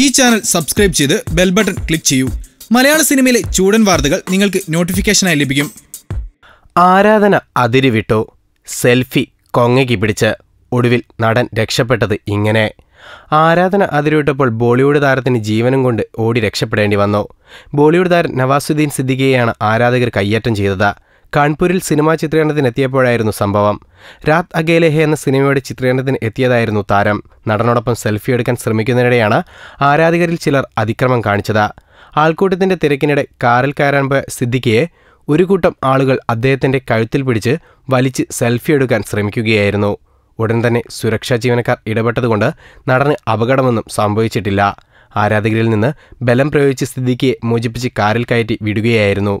ഈ channel subscribe ചെയ്ത് bell button click ചെയ്യൂ. മലയാള സിനിമയിലെ ചൂടൻ വാർത്തകൾ നിങ്ങൾക്ക് നോട്ടിഫിക്കേഷനായി ലഭിക്കും. ആരാധന അതിരുവിട്ടു. സെൽഫി കൊങ്ങയ്ക്ക് പിടിച്ച് ഒടുവിൽ നടൻ രക്ഷപ്പെട്ടത് ഇങ്ങനെ. ആരാധന അതിരുവിട്ടപ്പോൾ ബോളിവുഡ് താരത്തിന് ജീവനും കൊണ്ട് ഓടി രക്ഷപ്പെടേണ്ടി വന്നു. ബോളിവുഡ് താരം നവാസുദ്ദീൻ സിദ്ദിഖിയെയാണ് ആരാധകർ കയ്യേറ്റം ചെയ്തത്. കാൺപൂരിൽ സിനിമാ ചിത്രീകരണത്തിന് എത്തിയപ്പോഴായിരുന്നു സംഭവം. രാത് അഗേലെഹെ എന്ന സിനിമയുടെ ചിത്രീകരണത്തിന് എത്തിയതായിരുന്നു താരം. നടനോടൊപ്പം സെൽഫി എടുക്കാൻ ശ്രമിക്കുന്നതിനിടെയാണ് ആരാധകരിൽ ചിലർ അതിക്രമം കാണിച്ചത്. ആൾക്കൂട്ടത്തിന്റെ തിരക്കിനിടെ കാറിൽ കയറാൻ പോയ സിദ്ദിഖിയെ ഒരു കൂട്ടം ആളുകൾ അദ്ദേഹത്തിന്റെ കഴുത്തിൽ പിടിച്ച് വലിച്ച് സെൽഫി എടുക്കാൻ ശ്രമിക്കുകയായിരുന്നു. ഉടൻ തന്നെ സുരക്ഷാ ജീവനക്കാർ ഇടപെട്ടതുകൊണ്ട് നടന് അപകടമൊന്നും സംഭവിച്ചിട്ടില്ല. ആരാധകരിൽ നിന്ന് ബലം പ്രയോഗിച്ച് സിദ്ദിഖിയെ മോചിപ്പിച്ച് കാറിൽ കയറ്റി വിടുകയായിരുന്നു.